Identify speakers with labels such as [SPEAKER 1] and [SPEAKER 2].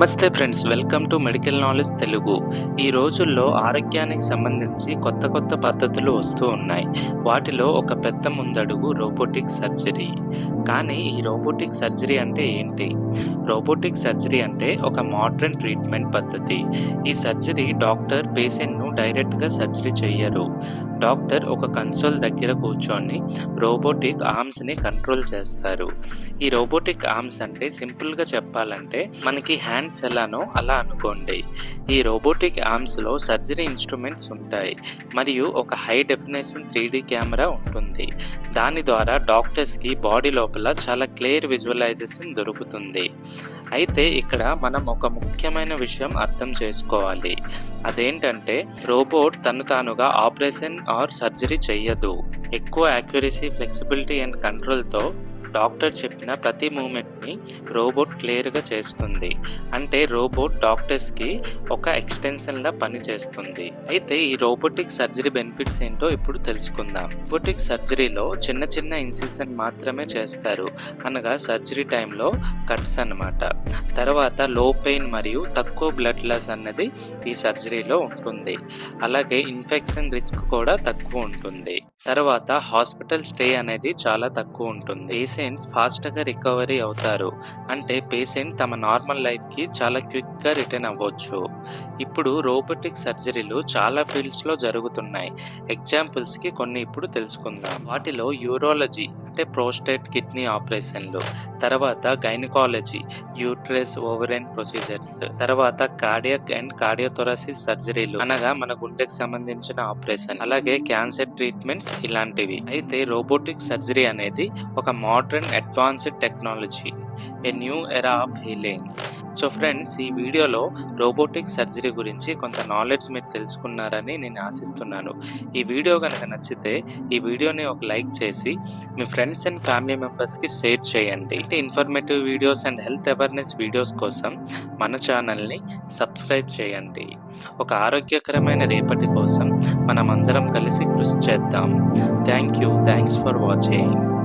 [SPEAKER 1] నమస్తే friends welcome to medical knowledge Telugu. ఈ రోజుల్లో ఆరోగ్యానికి సంబంధించి కొత్త కొత్త పద్ధతులు వస్తూ ఉన్నాయి. వాటిలో ఒక పెద్ద ముందడుగు రోబోటిక్ సర్జరీ. కానీ ఈ రోబోటిక్ సర్జరీ అంటే ఏంటి? రోబోటిక్ సర్జరీ అంటే ఒక మోడర్న్ ట్రీట్మెంట్ పద్ధతి. ఈ సర్జరీ డాక్టర్ పేషెంట్ను డైరెక్ట్గా సర్జరీ చేయరు డాక్టర్ ఒక కన్సోల్ దగ్గర కూర్చొని రోబోటిక్ ఆర్మ్స్ని కంట్రోల్ చేస్తారు. ఈ రోబోటిక్ ఆర్మ్స్ అంటే సింపుల్గా చెప్పాలంటే మనకి హ్యాండ్స్ ఎలానో అలా అనుకోండి. ఈ రోబోటిక్ ఆర్మ్స్లో సర్జరీ ఇన్స్ట్రుమెంట్స్ ఉంటాయి. మరియు ఒక హై డెఫినేషన్ త్రీ కెమెరా ఉంటుంది. దాని ద్వారా డాక్టర్స్కి బాడీ లోపల చాలా క్లియర్ విజువలైజేషన్ దొరుకుతుంది. అయితే ఇక్కడ మనం ఒక ముఖ్యమైన విషయం అర్థం చేసుకోవాలి. అదేంటంటే రోబోట్ తను తానుగా ఆపరేషన్ ఆర్ సర్జరీ చెయ్యదు. ఎక్కువ యాక్యురసీ ఫ్లెక్సిబిలిటీ అండ్ కంట్రోల్తో డాక్టర్ చెప్పిన ప్రతి మూమెంట్ని రోబోట్ క్లియర్గా చేస్తుంది. అంటే రోబోట్ డాక్టర్స్కి ఒక ఎక్స్టెన్షన్లా పనిచేస్తుంది అయితే ఈ రోబోటిక్ సర్జరీ బెనిఫిట్స్ ఏంటో ఇప్పుడు తెలుసుకుందాం. రోబోటిక్ సర్జరీలో చిన్న చిన్న ఇన్సిషన్ మాత్రమే చేస్తారు. అనగా సర్జరీ టైంలో కట్స్ అన్నమాట. తర్వాత లో పెయిన్ మరియు తక్కువ బ్లడ్ లాస్ అన్నది ఈ సర్జరీలో ఉంటుంది. అలాగే ఇన్ఫెక్షన్ రిస్క్ కూడా తక్కువ ఉంటుంది. తర్వాత హాస్పిటల్ స్టే అనేది చాలా తక్కువ ఉంటుంది. పేషెంట్స్ ఫాస్ట్గా రికవరీ అవుతారు. అంటే పేషెంట్ తమ నార్మల్ లైఫ్కి చాలా క్విక్గా రిటర్న్ అవ్వచ్చు. ఇప్పుడు రోబోటిక్ సర్జరీలు చాలా ఫీల్డ్స్లో జరుగుతున్నాయి. ఎగ్జాంపుల్స్కి కొన్ని ఇప్పుడు తెలుసుకుందాం. వాటిలో యూరాలజీ అంటే ప్రోస్టేట్ కిడ్నీ ఆపరేషన్లు తర్వాత గైనకాలజీ యూట్రస్ ఓవరెన్ ప్రొసీజర్స్ తర్వాత కార్డియక్ అండ్ కార్డియోథొరాసిస్ సర్జరీలు అనగా మన గుండెకు సంబంధించిన ఆపరేషన్ అలాగే క్యాన్సర్ ట్రీట్మెంట్స్ ఇలాంటివి. అయితే రోబోటిక్ సర్జరీ అనేది ఒక modern advanced technology a new era of healing so friends ఈ వీడియోలో రోబోటిక్ సర్జరీ గురించి కొంత నాలెడ్జ్ మీరు తెలుసుకున్నారని నేను ఆశిస్తున్నాను. ఈ వీడియో కనుక నచ్చితే ఈ వీడియోని ఒక లైక్ చేసి మీ ఫ్రెండ్స్ అండ్ ఫ్యామిలీ మెంబర్స్కి షేర్ చేయండి. Informative videos and health awareness videos కోసం మన ఛానల్ని సబ్స్క్రైబ్ చేయండి. ఒక ఆరోగ్యకరమైన రేపటి కోసం మనం అందరం కలిసి కృషి చేద్దాం. Thank you thanks for watching